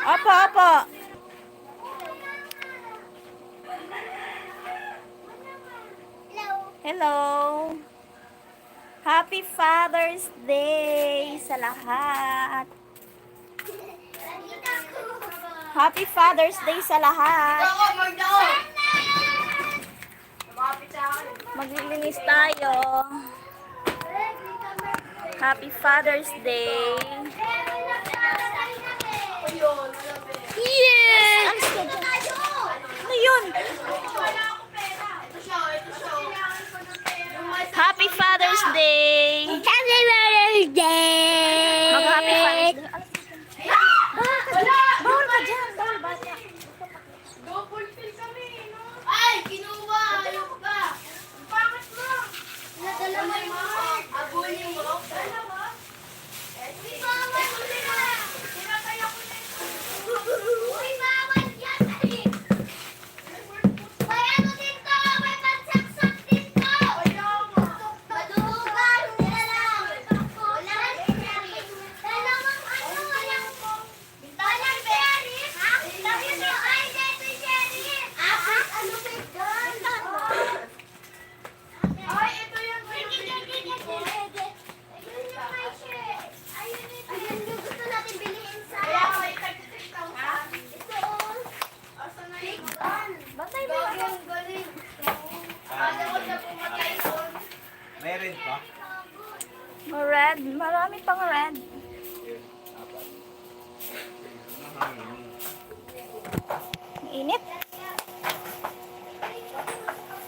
Opo, opo. Hello. Happy Father's Day sa lahat. Happy Father's Day sa lahat. Maglilinis tayo. Happy Father's Day. Batay mo. Gagong galing. Kala ko siya pumatay doon. May red pa? Red. Marami pang red. Init.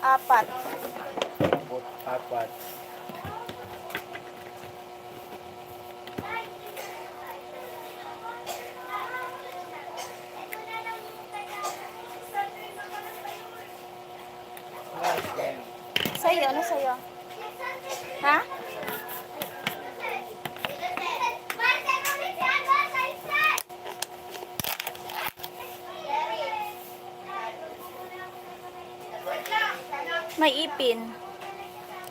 Apat. Apat. Sa'yo, ano sa'yo? Ha? May ipin.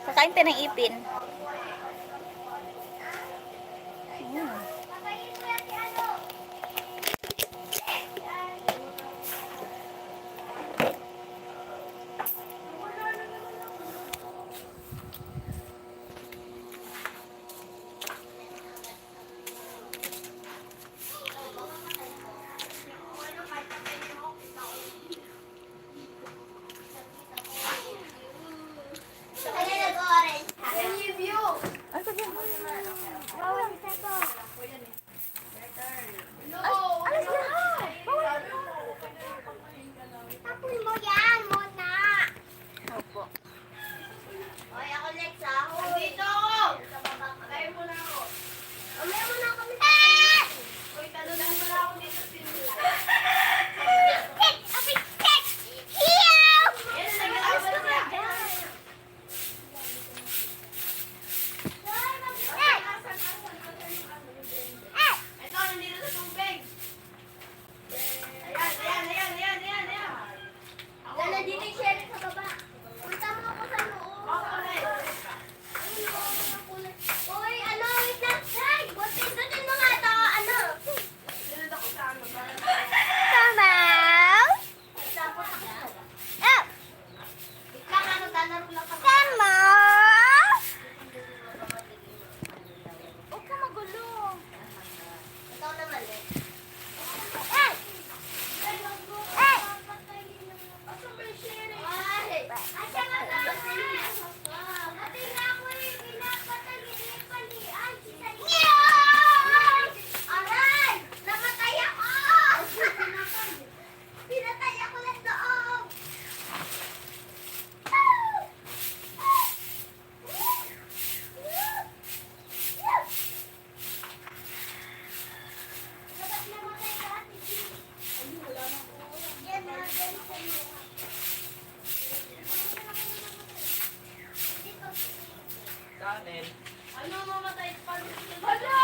Kakain pa ng ipin. kanin. Ano mamatay pa? Hala!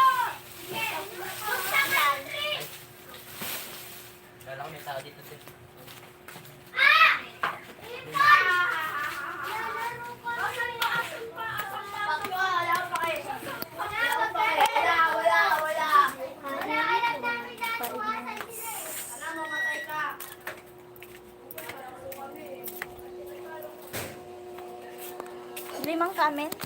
Yes! Punta ka, Andre! Kala ko may tao dito. Ah! Ito! limang kamen.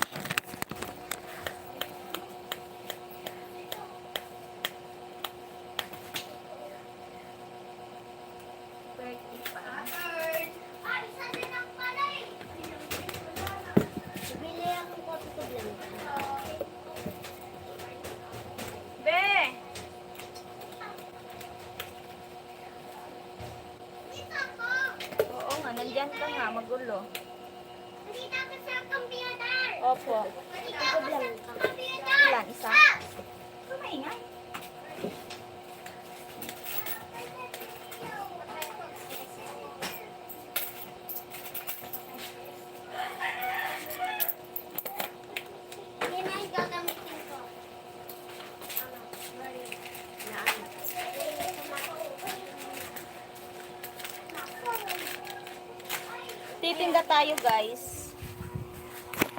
Tayo, guys.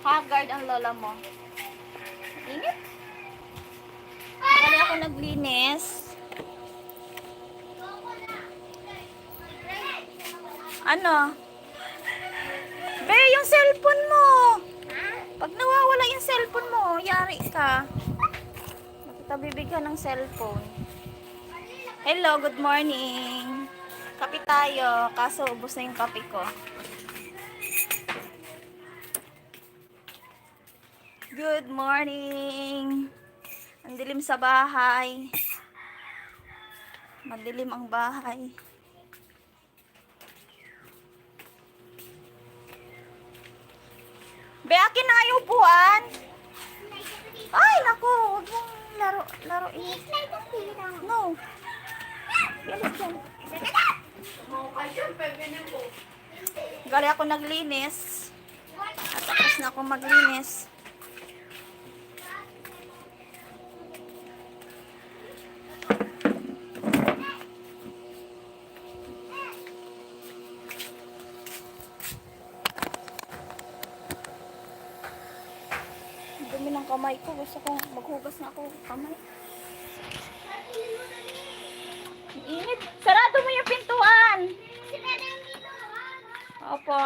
Haggard ang lola mo. Ingat. Kaya ako naglinis. Ano? Be, yung cellphone mo. Pag nawawala yung cellphone mo, yari ka. Nakitabi ka ng cellphone. Hello, good morning. Kape tayo, kaso ubos na yung kape ko. Good morning. Ang dilim sa bahay. Madilim ang bahay. Be, akin na yung upuan. Ay, naku, huwag mong laro, laro. No. Gali ako naglinis. At tapos na ako maglinis. Kamay ko. Gusto kong maghugas na ako kamay. Init. Sarado mo yung pintuan. Opo.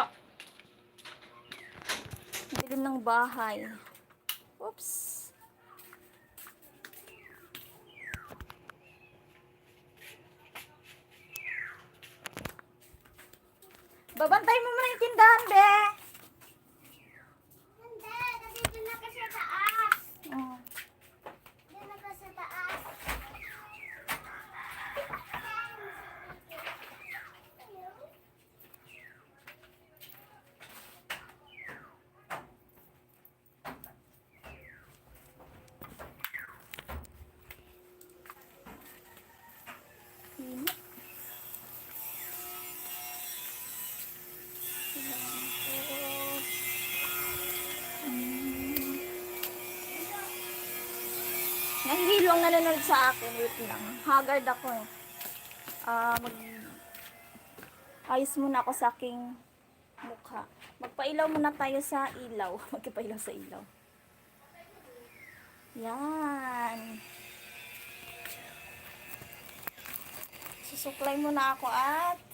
Dilim ng bahay. Oops. Babantay mo muna yung tindahan, be. Hindi, nandito na ka sa taas. Oh. Dito na ka sa taas. Init. Kailangan ko. Mm. Nahihilo ang nanonood sa akin. Wait lang. Haggard ako eh. Ah, mag... Ayos muna ako sa aking mukha. Magpailaw muna tayo sa ilaw. Magpailaw sa ilaw. Yan. Susuklay muna ako at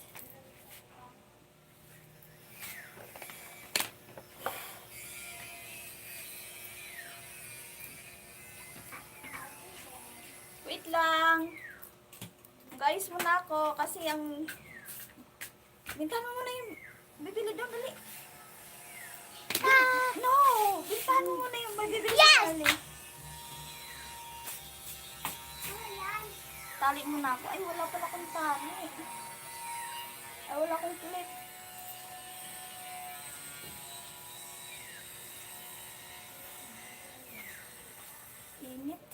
Wait lang. Guys, muna ako kasi ang Bintahan mo muna yung bibili doon, dali. Ah, no! Bintahan mo muna yung bibili yes! dali. Tali muna ako. Ay, wala pala akong tali. Ay, wala akong clip. Init.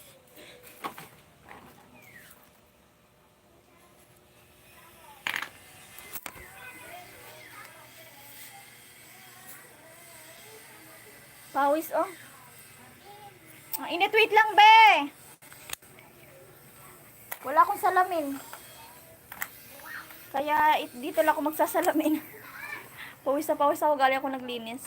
Pawis, oh. Ang init, wait lang, be. Wala akong salamin. Kaya it, dito lang ako magsasalamin. pawis na pawis ako, galing ako naglinis.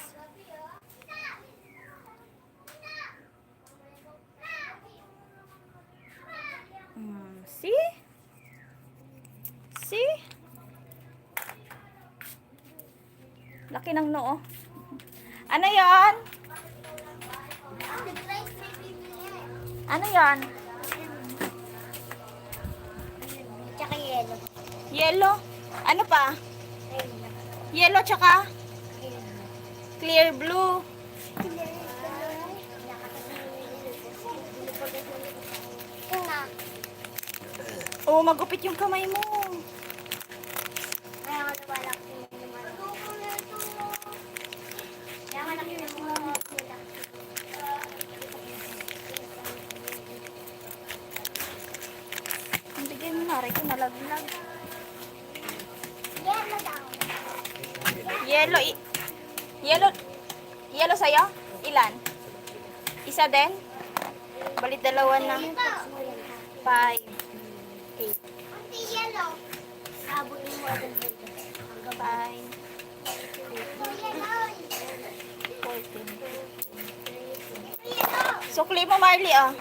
Ano yan? Tsaka yellow. Yellow? Ano pa? Yellow tsaka clear blue. Oo, magupit yung kamay mo. Yellow sa'yo? Ilan? Isa din? Balit dalawa na. Five. Eight. Five. Sukli mo, Marley, ah.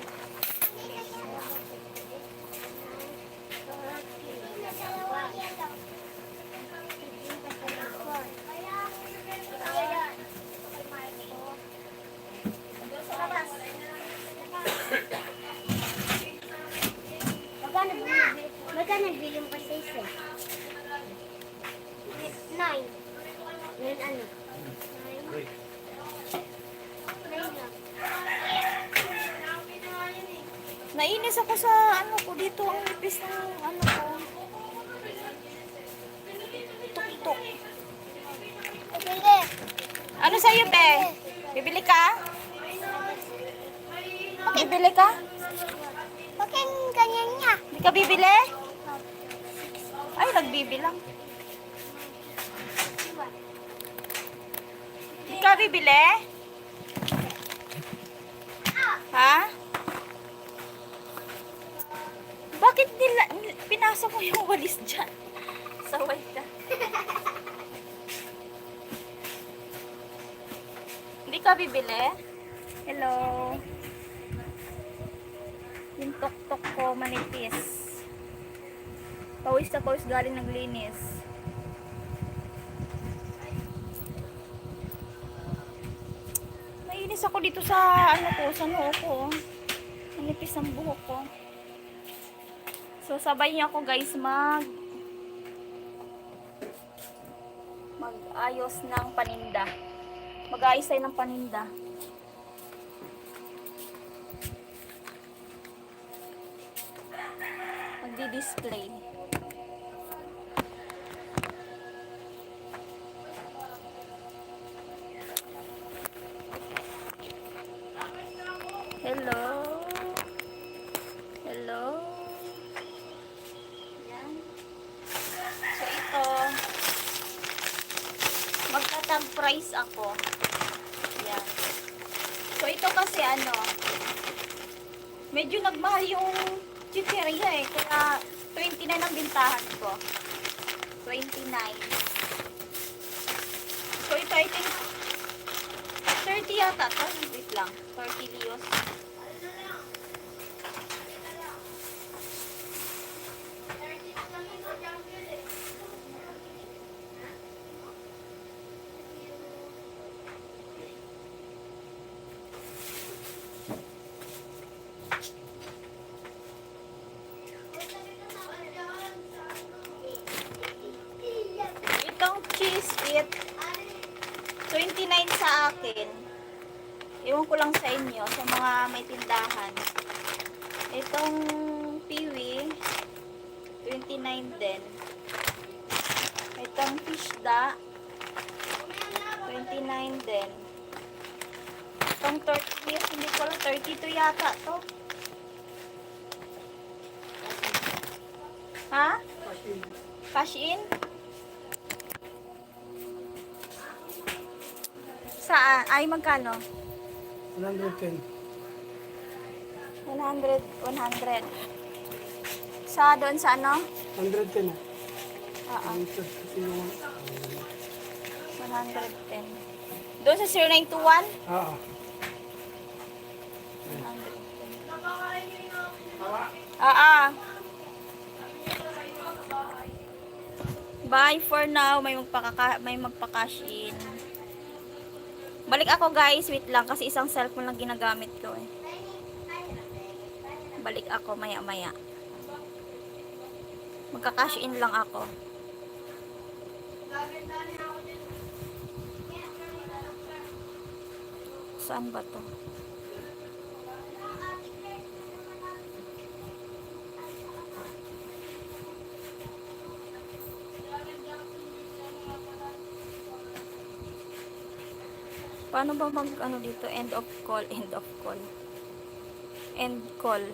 Magkano bili mo kasi isa? Nine. Nine ano? Nine? Nine lang. Nainis ako sa ano ko dito. Ang nipis ng ano ko. Tuk-tuk. Bili. Ano sa'yo, be? Bibili ka? Bibili ka? Bakit ganyan niya? Hindi ka bibili? Ay, nagbibilang. Ka bibili? Ha? Bakit nila, pinasok mo yung walis dyan? Saway ka. Hindi ka bibili? Hello? Yung tok-tok ko manipis. Pawis na pawis galing naglinis. Nainis ako dito sa ano ko, sa noo ko. Manipis ang buhok ko. So sabay niyo ako guys mag mag-ayos ng paninda. Mag-ayos tayo ng paninda. Magdi-display. 29 ang bintahan ko. 29. So ito I think 30 yata. Wait lang. 30 lios. Itong cheese it 29 sa akin. Ewan ko lang sa inyo, sa mga may tindahan. Itong piwi, 29 din. Itong fishda, 29 din. Itong 30, hindi ko lang, 32 yata to. Ha? Cash in? Saan? Ay, magkano? 110. 100, 100. Sa doon sa ano? 110 ah. Oo, kasi yung... 110. Doon sa 0921? Ah, ah. 110. Ah, ah. Bye for now. May magpaka may magpa-cash in. Balik ako guys. Wait lang kasi isang cellphone lang ginagamit ko eh. Balik ako maya maya. Magka-cash in lang ako. Saan ba to? Paano ba mag ano dito? End of call, end of call. End call.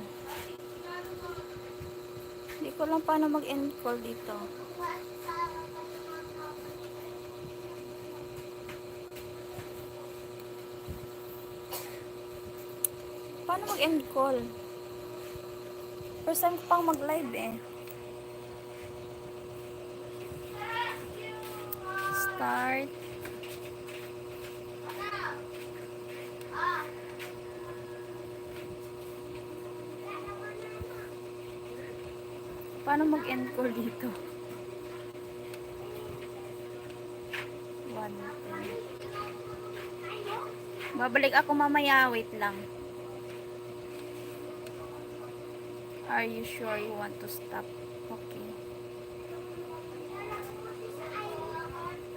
Hindi ko lang paano mag end call dito. Paano mag end call? First time ko pang mag live eh. Start. Paano mag-end call dito? One, ten. Babalik ako mamaya. Wait lang. Are you sure you want to stop?